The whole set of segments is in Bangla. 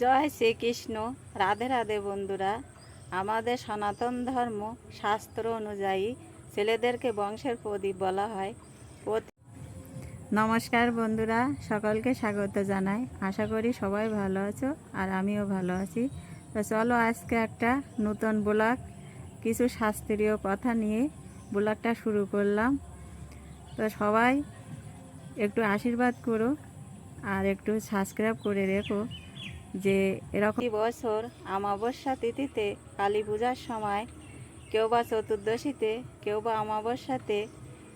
জয় শ্রীকৃষ্ণ। রাধে রাধে বন্ধুরা, আমাদের সনাতন ধর্ম শাস্ত্র অনুযায়ী ছেলেদেরকে বংশের প্রদীপ বলা হয়। নমস্কার বন্ধুরা, সকলকে স্বাগত জানাই। আশা করি সবাই ভালো আছো আর আমিও ভালো আছি। তো চলো আজকে একটা নতুন ব্লগ, কিছু শাস্ত্রীয় কথা নিয়ে ব্লগটা শুরু করলাম। তো সবাই একটু আশীর্বাদ করো আর একটু সাবস্ক্রাইব করে রেখো। যে এরকম বছর অমাবস্যা তিথিতে কালী পূজার সময় কেউ বা চতুর্দশীতে কেউ বা অমাবস্যাতে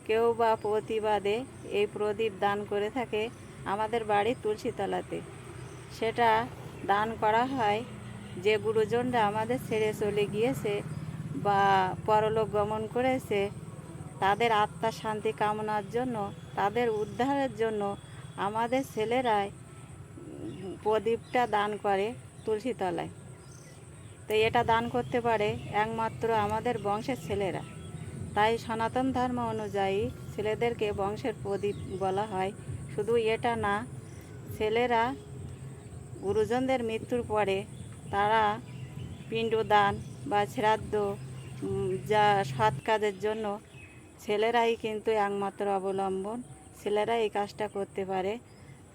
কেউ বা প্রতিবাদে এই প্রদীপ দান করে থাকে আমাদের বাড়ির তুলসীতলাতে। সেটা দান করা হয় যে গুরুজনরা আমাদের ছেড়ে চলে গিয়েছে বা পরলোক গমন করেছে, তাদের আত্মার শান্তি কামনার জন্য, তাদের উদ্ধারের জন্য আমাদের ছেলেরাই প্রদীপটা দান করে তুলসী তলায় তো এটা দান করতে পারে একমাত্র আমাদের বংশের ছেলেরা। তাই সনাতন ধর্ম অনুযায়ী ছেলেদেরকে বংশের প্রদীপ বলা হয়। শুধু এটা না, ছেলেরা গুরুজনদের মৃত্যুর পরে তারা পিণ্ডদান বা শ্রাদ্ধ যা সৎ কাজের জন্য ছেলেরাই কিন্তু একমাত্র অবলম্বন। ছেলেরা এই কাজটা করতে পারে।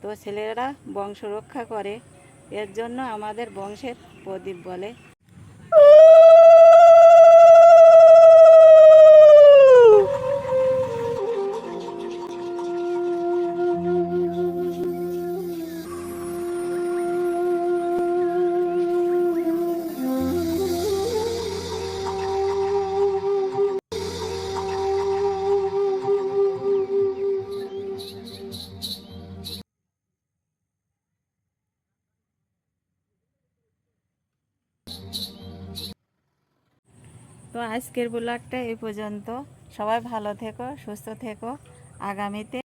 তো ছেলেরা বংশ রক্ষা করে। এর জন্য আমাদের বংশের প্রদীপ বলে। তো আজকের ব্লগটা এই পর্যন্ত। সবাই ভালো থেকো সুস্থ থেকো। আগামীতে